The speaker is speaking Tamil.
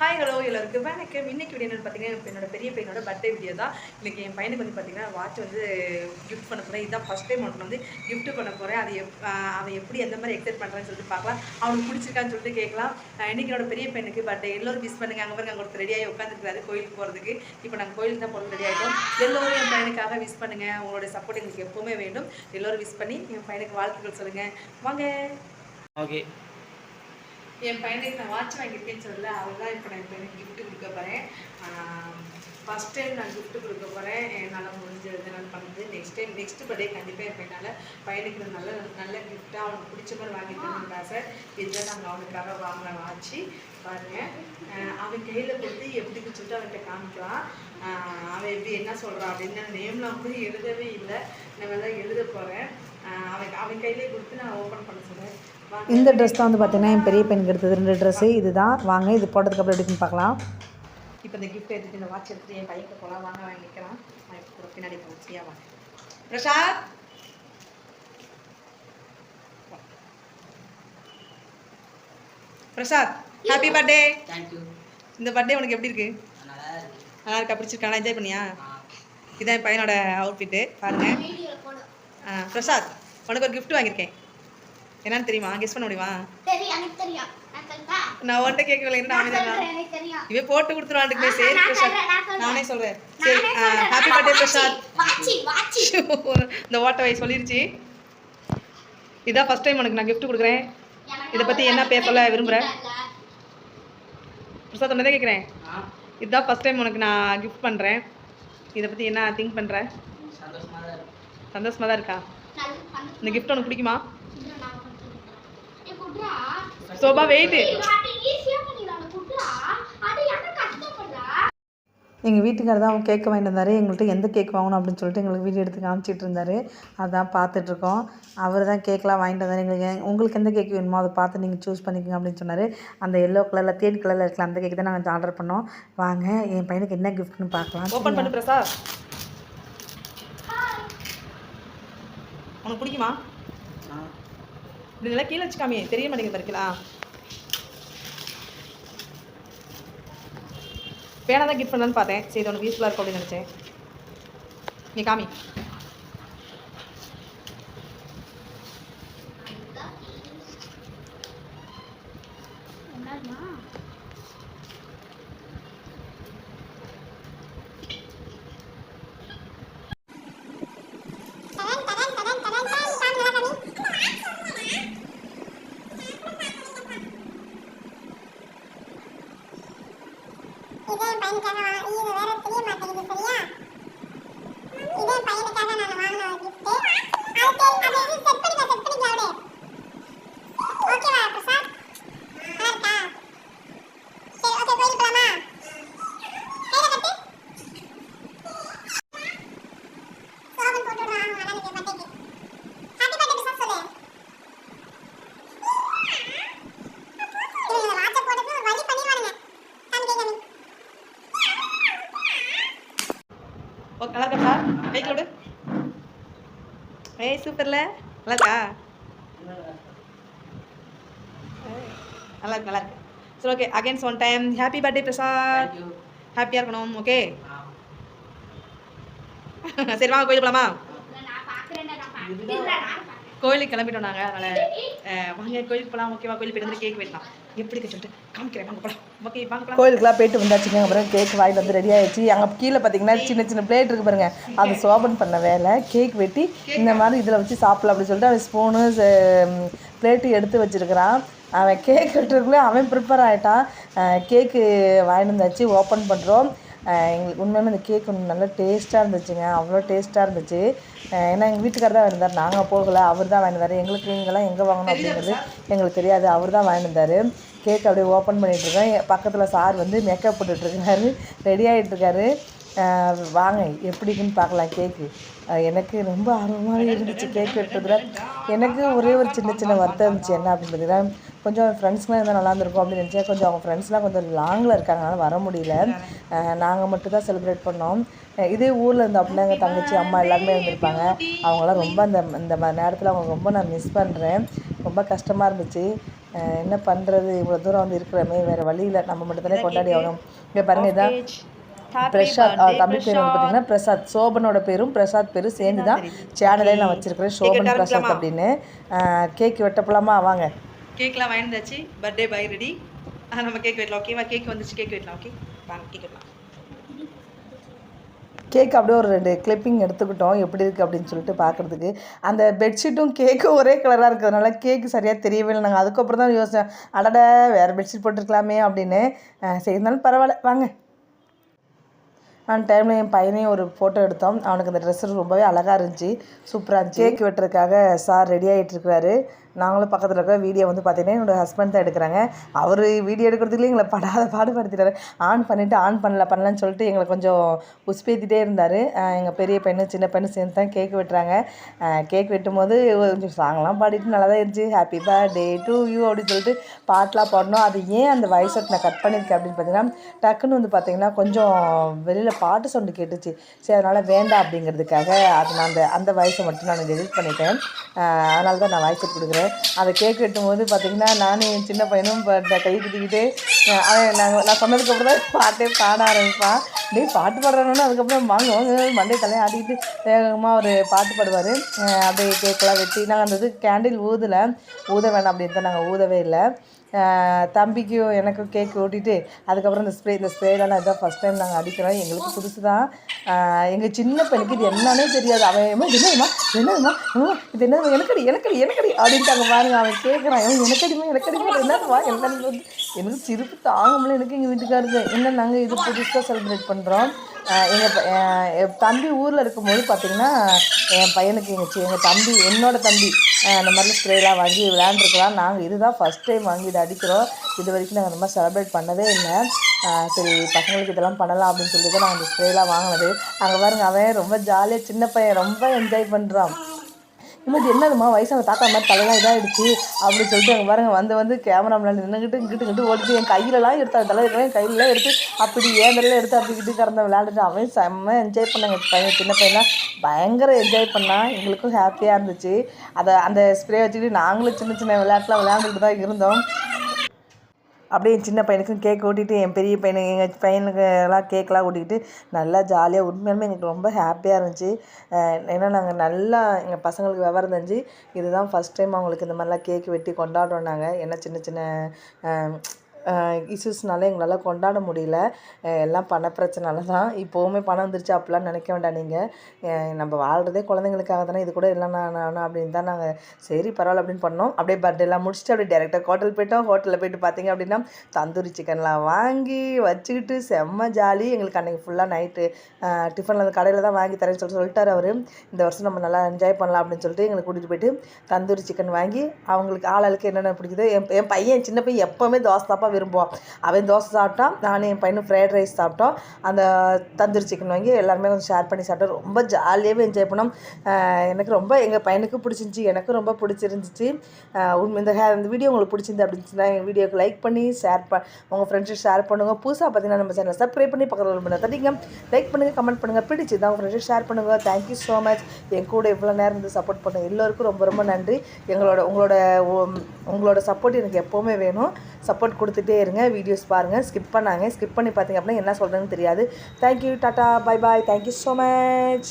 ஹாய் ஹலோ எல்லாருக்கும் வணக்கம். இன்னைக்கு வீடியோ பார்த்தீங்கன்னா இப்போ என்னோட பெரிய பையனோட பர்த்டே வீடியோ தான். இன்னைக்கு என் பையனுக்கு வந்து பார்த்தீங்கன்னா வாட்ச் வந்து கிஃப்ட் பண்ண போகிறேன் இதுதான் ஃபஸ்ட் டைம் அவனுக்கு வந்து கிஃப்ட் பண்ண போகிறேன் அது எப் அவன் எப்படி எந்த மாதிரி எக்ஸைட் பண்ணுறான்னு சொல்லிட்டு பார்க்கலாம். அவனுக்கு பிடிச்சிருக்கான்னு சொல்லிட்டு கேட்கலாம். இன்றைக்கி இன்னைக்கு என்னோட பெரிய பையனுக்கு பர்த்டே எல்லோரும் மிஸ் பண்ணுங்க. அங்கே பாருங்க அங்கே ஒருத்தர் ரெடியாகி உட்காந்துருக்காரு கோயிலுக்கு போகிறதுக்கு இப்போ நாங்கள் கோயிலுக்கு தான் போகிறது ரெடி ஆகிட்டோம் எல்லோரும் என் பையனுக்காக விஷ் பண்ணுங்கள் உங்களோட சப்போர்ட் எங்களுக்கு எப்போவுமே வேண்டும். எல்லோரும் விஷ் பண்ணி என் பையனுக்கு வாழ்த்துக்கள் சொல்லுங்கள் வாங்க. ஓகே என் பையனுக்கு நான் வாட்ச் வாங்கியிருக்கேன்னு சொல்லல அவர் தான் இப்போ நான் என் பையனுக்கு கிஃப்ட் கொடுக்க போகிறேன் ஃபஸ்ட் டைம் நான் கிஃப்ட் கொடுக்க போகிறேன் என்னால் முடிஞ்சது நான் பண்ணுறது நெக்ஸ்ட் டைம் நெக்ஸ்ட் பர்த்டே கண்டிப்பாக என் பையனால் பையனுக்கு நான் நல்ல நல்ல கிஃப்ட்டாக அவனுக்கு பிடிச்ச மாதிரி வாங்கிட்டு ஆசை. இதுதான் நாங்கள் அவனுக்காக வாங்கின வாட்சி. பாருங்கள் அவன் கையில் கொடுத்து எப்படின்னு சொல்லிட்டு அவன்கிட்ட காமிக்கலாம். அவன் எப்படி என்ன சொல்கிறான் அப்படின்னு நேம்லாம் கூட எழுதவே இல்லை. நான் தான் எழுத போகிறேன் அவன் அவன் கையிலே கொடுத்து நான் ஓப்பன் பண்ண சொல்கிறேன் இந்த ட்ரெஸ் தான் வந்து பார்த்தீங்கன்னா என் பெரிய பையனுக்கு எடுத்தது. ரெண்டு ட்ரெஸ்ஸு இதுதான். வாங்க இது போட்டதுக்கு அப்புறம் எப்படின்னு பார்க்கலாம். இப்போ இந்த கிஃப்ட் எடுத்துட்டு இந்த வாட்ச் எடுத்துட்டு என் பையனுக்கு போகலாம் வாங்க வாங்கிக்கலாம் நான் இப்போ பின்னாடி போகலாம் சரியா வாங்க Prasad! Prasad happy birthday thank you இந்த பர்த்டே உனக்கு எப்படி இருக்கு? நல்லா இருக்கு. பிடிச்சிருக்கானா என்ஜாய் பண்ணியா? இதான் என் பையனோட அவுட்ஃபிட்டு பாருங்க. ஆ பிரசாத் உனக்கு ஒரு gift வாங்கியிருக்கேன். என்னன்னு தெரியுமா? கெஸ் பண்ண முடியுமா? தெரியும் எனக்கு தெரியும். நான் உன்கிட்ட கேட்கல என்ன. இவன் போட்டு கொடுத்துருவான்ட்டுமே ஆ, சரி நான் பிரசாத். சொல்றேன், நான் சொல்றேன். சரி. Happy birthday Prasad. வாச்சி, வாச்சி. இந்த ஓட்டவை சொல்லிருச்சு. இதான் ஃபர்ஸ்ட் டைம் உனக்கு நான் gift கொடுக்குறேன். இதை பத்தி அவ்வளவு என்ன பேச சொல்ல விரும்புற? இல்ல. பிரசாத் உன்னதே கேட்குறேன். இதுதான் ஃபர்ஸ்ட் டைம் உனக்கு நான் கிஃப்ட் பண்ணுறேன் இதை பற்றி என்ன திங்க் பண்ணுற சந்தோஷமா தான் இருக்கு. சந்தோஷமாக தான் இருக்கா. இந்த gift உனக்கு பிடிக்குமா. சோபா வெயிட் ஏய், அது easy-ஆ பண்ணிடலாம், நான் குடுறா. அது என்ன கஷ்டப்படுறா? எங்கள் வீட்டுக்காரர் தான் கேக் வாங்கிட்டு வந்தார் எங்கள்கிட்ட எந்த கேக் வாங்கணும் அப்படின்னு சொல்லிட்டு எங்களுக்கு வீடியோ எடுத்து காமிச்சிட்டு இருந்தார் அதான் பார்த்துட்ருக்கோம் அவர் தான் கேக்லாம் வாங்கிட்டு வந்தார் எங்களுக்கு உங்களுக்கு எந்த கேக் வேணுமோ அதை பார்த்து நீங்கள் சூஸ் பண்ணிக்கோங்க அப்படின்னு சொன்னார் அந்த எல்லோ கலரில் தேன் கலரில் இருக்கலாம் அந்த கேக் தான் நாங்கள் ஆர்டர் பண்ணோம் வாங்க என் பையனுக்கு என்ன கிஃப்ட்னு பார்க்கலாம் ஓப்பன் பண்ணு பிரசாத் உனக்கு பிடிக்குமா? இப்படி நல்லா கீழே வச்சுக்காமே தெரிய மாட்டேங்குது இருக்கலாம் பேனா தான் கிஃப்ட் பண்ணலான்னு பார்த்தேன். சரி இது உனக்கு யூஸ்ஃபுல்லாக இருக்கும் அப்படின்னு நினச்சேன். நீ காமி என்னம்மா? இதே பையனுக்காக வா- இது வேற தெரிய மாட்டேங்குது சரியா இதே பையனுக்காக நான் வாங்கின ஒரு gift. அது தெரி- அது இது set பண்ணிக்க, set பண்ணிக்க அவளே. ஓகேவா, பிரசாத்? நல்லா இருக்கா? சரி, okay, கோயிலுக்கு போலாமா? கையில கட்டு. சோபன் போட்டு விடுறான், அவங்க அண்ணனுக்கு birthday-க்கு. Happy birthday, பிரசாத் சொல்லு. இவங்க watch-அ போட்டுட்டு ஒரு வழி பண்ணிடுவானுங்க. காமி, கை காமி. ஓகே நல்லா இருக்கா விடு ஏய் சூப்பர்ல. நல்லா இருக்கா ஏய், நல்லா இருக்கு நல்லா இருக்கு சரி okay again one time happy birthday Prasad ஹாப்பியாக இருக்கணும் ஓகே சரி வாங்க கோயிலுக்கு போகலாமா கோயிலுக்கு கிளம்பிட்டோம் நாங்கள் அதனால் வாங்க கோயிலுக்கு போகலாம் ஓகேவா கோயிலுக்கு போயிட்டு வந்து கேக் வெட்டலாம் எப்படி சொல்லிட்டு காமிக்கிறேன். வாங்க போகலாம் ஓகே வாங்க கோயிலுக்குலாம் போயிட்டு வந்தாச்சுங்க. அப்புறம் கேக் வாங்கிட்டு வந்து ரெடி ஆயிடுச்சு. அங்கே கீழே பார்த்தீங்கன்னா சின்ன சின்ன பிளேட் இருக்கு பாருங்க. அது சோபன் பண்ண வேலை. கேக் வெட்டி இந்த மாதிரி இதில் வச்சு சாப்பிடலாம் அப்படின்னு சொல்லிட்டு அவன் ஸ்பூனு பிளேட்டு எடுத்து வச்சிருக்கிறான். அவன் கேக் வெட்டுறதுக்குள்ளே அவன் ப்ரிப்பேர் ஆகிட்டான் கேக்கு வாங்கிட்டு வந்தாச்சு. ஓப்பன் பண்ணுறோம் எங்களுக்கு உண்மையுமே இந்த கேக் நல்லா டேஸ்ட்டாக இருந்துச்சுங்க. அவ்வளோ டேஸ்ட்டாக இருந்துச்சு. ஏன்னா எங்கள் வீட்டுக்காரர் தான் வாங்கியிருந்தார் நாங்கள் போகலை. அவர் தான் வாங்கியிருந்தார் எங்களுக்கு இங்கெல்லாம் எங்கே வாங்கணும் அப்படிங்கிறது எங்களுக்கு தெரியாது. அவர் தான் வாங்கியிருந்தார் கேக் அப்படியே ஓப்பன் பண்ணிகிட்ருக்கேன் பக்கத்தில் சார் வந்து மேக்கப் போட்டுட்ருக்காரு ரெடி ஆகிட்டுருக்காரு வாங்க எப்படி இருக்குன்னு பார்க்கலாம் கேக்கு எனக்கு ரொம்ப ஆர்வமாகவே இருந்துச்சு கேக் வெட்டுறதுல. எனக்கு ஒரே ஒரு சின்ன சின்ன வருத்தம் இருந்துச்சு. என்ன அப்படின்னு பார்த்தீங்கன்னா கொஞ்சம் ஃப்ரெண்ட்ஸ்லாம் இருந்தால் நல்லா இருந்திருக்கும் அப்படின்னு நினச்சேன். கொஞ்சம் அவங்க ஃப்ரெண்ட்ஸ்லாம் கொஞ்சம் லாங்கில் இருக்காங்க. அதனால வர முடியல. நாங்கள் மட்டும் தான் செலிப்ரேட் பண்ணோம். இதே ஊரில் இருந்த அப்படின்னா எங்கள் தங்கச்சி அம்மா எல்லாருமே இருந்திருப்பாங்க. அவங்களாம் ரொம்ப அந்த இந்த நேரத்தில் அவங்க ரொம்ப நான் மிஸ் பண்ணுறேன் ரொம்ப கஷ்டமாக இருந்துச்சு. என்ன பண்ணுறது இவ்வளோ தூரம் வந்து இருக்கிறமே. வேறு வழியில் நம்ம மட்டும் தானே கொண்டாடி ஆகணும். இங்கே பாருங்கள் இதான் பிரசாத் ஆ, தம்பி பேர் வந்து பார்த்தீங்கன்னா பிரசாத். சோபனோட பேரும் பிரசாத் பேரும் சேர்ந்து தான் சேனலே நான் வச்சிருக்கிறேன். சோபன் பிரசாத் அப்படின்னு. கேக் வெட்டப்பலாமா வாங்க. கேக்லாம் வாங்கிருந்தாச்சு பர்த்டே பாய் ரெடி நம்ம கேக் வெட்டலாம். ஓகேவா கேக் வந்துச்சு கேக் வெட்டலாம். ஓகே வாங்க கேக் வெட்டலாம். கேக் அப்படியே ஒரு ரெண்டு கிளிப்பிங் எடுத்துக்கிட்டோம். எப்படி இருக்குது அப்படின்னு சொல்லிட்டு பார்க்குறதுக்கு. அந்த பெட்ஷீட்டும் கேக்கும் ஒரே கலராக இருக்கிறதுனால கேக்கு சரியாக தெரியவே இல்லை. நாங்கள் அதுக்கப்புறம் தான் யோசித்தேன் அடட வேறு பெட்ஷீட் போட்டிருக்கலாமே அப்படின்னு. சரி இருந்தாலும் பரவாயில்ல. வாங்க. அந்த டைமில் என் பையனையும் ஒரு ஃபோட்டோ எடுத்தோம். அவனுக்கு அந்த ட்ரெஸ் ரொம்பவே அழகாக இருந்துச்சு. சூப்பராக இருந்துச்சு. கேக் வெட்டுறதுக்காக சார் ரெடி ஆகிட்டு இருக்கிறாரு நாங்களும் பக்கத்தில் இருக்கிற வீடியோ வந்து பார்த்தீங்கன்னா என்னோட ஹஸ்பண்ட் தான் எடுக்கிறாங்க. அவர் வீடியோ எடுக்கிறதுக்குள்ளே எங்களை படாத பாடுபடுத்திட்டார். ஆன் பண்ணிவிட்டு ஆன் பண்ணல பண்ணலன்னு சொல்லிட்டு எங்களை கொஞ்சம் உஸ்பேத்திட்டே இருந்தார். எங்கள் பெரிய பெண்ணு சின்ன பெண்ணு சேர்ந்து தான் கேக் வெட்டுறாங்க. கேக் வெட்டும் போது கொஞ்சம் சாங்லாம் பாடிட்டு நல்லா தான் இருந்துச்சு. ஹாப்பி பர்த்டே டு யூ அப்படின்னு சொல்லிட்டு பாட்டெலாம் பாடணும். அது ஏன் அந்த வாய்ஸ் நான் கட் பண்ணியிருக்கேன் அப்படின்னு பார்த்தீங்கன்னா டக்குன்னு வந்து பார்த்தீங்கன்னா கொஞ்சம் வெளியில் பாட்டு சவுண்டு கேட்டுச்சு. சரி அதனால் வேண்டாம் அப்படிங்கிறதுக்காக அது நான் அந்த அந்த வாய்ஸை மட்டும் நான் எடிட் பண்ணிட்டேன். அதனால தான் நான் வாய்ஸ் கொடுக்குறேன். அதை கேக் வெட்டும்போது பார்த்தீங்கன்னா நானும் என் சின்ன பையனும் இப்போ இந்த கை குத்திக்கிட்டு அவன் நாங்கள் நான் சொன்னதுக்கப்புறம் தான் பாட்டே பாட ஆரம்பிப்பான். டே பாட்டு பாடுறானோன்னு அதுக்கப்புறம் வாங்க வாங்க மண்டே தலையை ஆடிக்கிட்டு வேகமாக ஒரு பாட்டு பாடுவார். அப்படியே கேக்கெல்லாம் வெட்டி நாங்கள் அந்த இது கேண்டில் ஊதலை. ஊத வேணாம் அப்படின்னு தான் நாங்கள் ஊதவே இல்லை. தம்பிக்கும் எனக்கும் கேக் ஓட்டிட்டு அதுக்கப்புறம் இந்த ஸ்ப்ரே இந்த ஸ்ப்ரேலாம் இதான் ஃபஸ்ட் டைம் நாங்கள் அடிக்கிறோம். எங்களுக்கு புதுசு தான் எங்கள் சின்ன பையனுக்கு இது என்னன்னே தெரியாது. அவன் "அம்மா, இது என்னதுமா? என்னதுமா? இது என்ன எனக்கடி எனக்கடி எனக்கடி அப்படின்ட்டாங்க பாருங்க. அவன் கேட்குறான் அவன் எனக்கடிமா எனக்கடிமா? என்னதுமா? என்னன்னு எனக்கு சிரிப்பு தாங்க முடியல எனக்கு எங்கள் வீட்டுக்காருக்கு என்ன நாங்கள் இது புதுசாக செலிப்ரேட் பண்ணுறோம் எங்கள் தம்பி ஊரில் இருக்கும்போது பார்த்திங்கன்னா என் பையனுக்கு எங்கள் எங்கள் தம்பி என்னோடய தம்பி அந்த மாதிரி ஸ்ப்ரேலாம் வாங்கி விளையாண்டுருக்கலாம். நாங்கள் இதுதான் ஃபஸ்ட் டைம் வாங்கி இதை அடிக்கிறோம். இது வரைக்கும் நாங்கள் அந்த மாதிரி செலிப்ரேட் பண்ணதே இல்லை. சரி பசங்களுக்கு இதெல்லாம் பண்ணலாம் அப்படின்னு சொல்லி தான் நாங்கள் இந்த ஸ்ப்ரேலாம் வாங்கினது. அங்கே பாருங்க அவன் ரொம்ப ஜாலியாக சின்ன பையன் ரொம்ப என்ஜாய் பண்ணுறான் இம்மா இது என்னதுமா வயசான தாத்தா மாதிரி தலையெல்லாம் இதாகிடுச்சு அப்படின்னு சொல்லிட்டு அங்கே பாருங்க வந்து வந்து கேமரா முன்னாடி நின்றுக்கிட்டு இங்கிட்டு இங்கிட்டு ஓடிட்டு என் கையிலலாம் எடுத்து அந்த தலையில் என் கையிலலாம் எடுத்து அப்படி ஏந்தெல்லாம் எடுத்து அப்படி கிட்டு கறந்த விளையாண்டுட்டு அவன் செம்ம என்ஜாய் பண்ணாங்க. பையன் சின்ன பையனாக பயங்கர என்ஜாய் பண்ணான் எங்களுக்கும் ஹாப்பியாக இருந்துச்சு. அதை அந்த ஸ்ப்ரே வச்சுக்கிட்டு நாங்களும் சின்ன சின்ன விளையாட்டுலாம் விளையாண்டுட்டு தான் இருந்தோம். அப்படியே என் சின்ன பையனுக்கும் கேக் ஓட்டிகிட்டு என் பெரிய பையனுக்கு எங்கள் பையனுக்கு எல்லாம் கேக்கெலாம் ஓட்டிக்கிட்டு நல்லா ஜாலியாக உண்மையாலுமே எங்களுக்கு ரொம்ப ஹாப்பியாக இருந்துச்சு. ஏன்னா நாங்கள் நல்லா எங்கள் பசங்களுக்கு விவரம் தெரிஞ்சு இதுதான் ஃபஸ்ட் டைம் அவங்களுக்கு இந்த மாதிரிலாம் கேக் வெட்டி கொண்டாடுறோம் நாங்கள் ஏன்னா சின்ன சின்ன இஷ்யூஸ்னால எங்களால் கொண்டாட முடியல. எல்லாம் பண பிரச்சனால தான். இப்போவுமே பணம் வந்துருச்சு அப்படிலாம் நினைக்க வேண்டாம் நீங்கள் நம்ம வாழ்கிறதே குழந்தைங்களுக்காக தானே இது கூட இல்லை நான் அப்படின்னு தான் நாங்கள் சரி பரவாயில்ல அப்படின்னு பண்ணோம். அப்படியே பர்த்டேலாம் முடிச்சுட்டு அப்படியே டேரெக்டாக ஹோட்டல் போயிட்டோம். ஹோட்டலில் போயிட்டு பார்த்தீங்க அப்படின்னா தந்தூரி சிக்கன்லாம் வாங்கி வச்சுக்கிட்டு செம்ம ஜாலி எங்களுக்கு அன்றைக்கி ஃபுல்லாக நைட்டு டிஃபனில் அந்த கடையில் தான் வாங்கி தரேன்னு சொல்லிட்டு சொல்லிட்டார் அவர். இந்த வருஷம் நம்ம நல்லா என்ஜாய் பண்ணலாம் அப்படின்னு சொல்லிட்டு எங்களை கூட்டிகிட்டு போயிட்டு தந்தூரி சிக்கன் வாங்கி அவங்களுக்கு ஆளாளுக்கு என்னென்ன பிடிக்குதோ என் என் பையன் சின்ன பையன் எப்போவுமே தோசை தாப்பா விரும்புவான் அவன் தோசை சாப்பிட்டான் நானும் என் பையனும் ஃப்ரைட் ரைஸ் சாப்பிட்டோம். அந்த தந்தூரி சிக்கன் வாங்கி எல்லாருமே கொஞ்சம் ஷேர் பண்ணி சாப்பிட்டோம். ரொம்ப ஜாலியாகவே என்ஜாய் பண்ணோம். எனக்கு ரொம்ப எங்கள் பையனுக்கு பிடிச்சிருந்துச்சி எனக்கும் ரொம்ப பிடிச்சிருந்துச்சி. உண்மை இந்த ஹேர் இந்த வீடியோ உங்களுக்கு பிடிச்சிருந்து அப்படின்னு சொன்னால் எங்கள் வீடியோக்கு லைக் பண்ணி ஷேர் ப உங்கள் ஃப்ரெண்ட்ஸுக்கு ஷேர் பண்ணுங்கள் புதுசாக பார்த்தீங்கன்னா நம்ம சேனல் சப்ஸ்கிரைப் பண்ணி பக்கத்தில் பண்ண தட்டிங்க லைக் பண்ணுங்கள் கமெண்ட் பண்ணுங்கள் பிடிச்சி தான் உங்கள் ஃப்ரெண்ட்ஸுக்கு ஷேர் பண்ணுங்கள் தேங்க்யூ ஸோ மச் என் கூட இவ்வளோ நேரம் இருந்து சப்போர்ட் பண்ண எல்லோருக்கும் ரொம்ப ரொம்ப நன்றி. எங்களோட உங்களோட உங்களோட சப்போர்ட் எனக்கு எப்போவுமே வேணும். சப்போர்ட் கொடுத்துட்டே இருங்க. வீடியோஸ் பாருங்கள் ஸ்கிப் பண்ணாங்க. ஸ்கிப் பண்ணி பார்த்தீங்க அப்படின்னா என்ன சொல்கிறேன்னு தெரியாது. Thank you tata bye bye thank you so much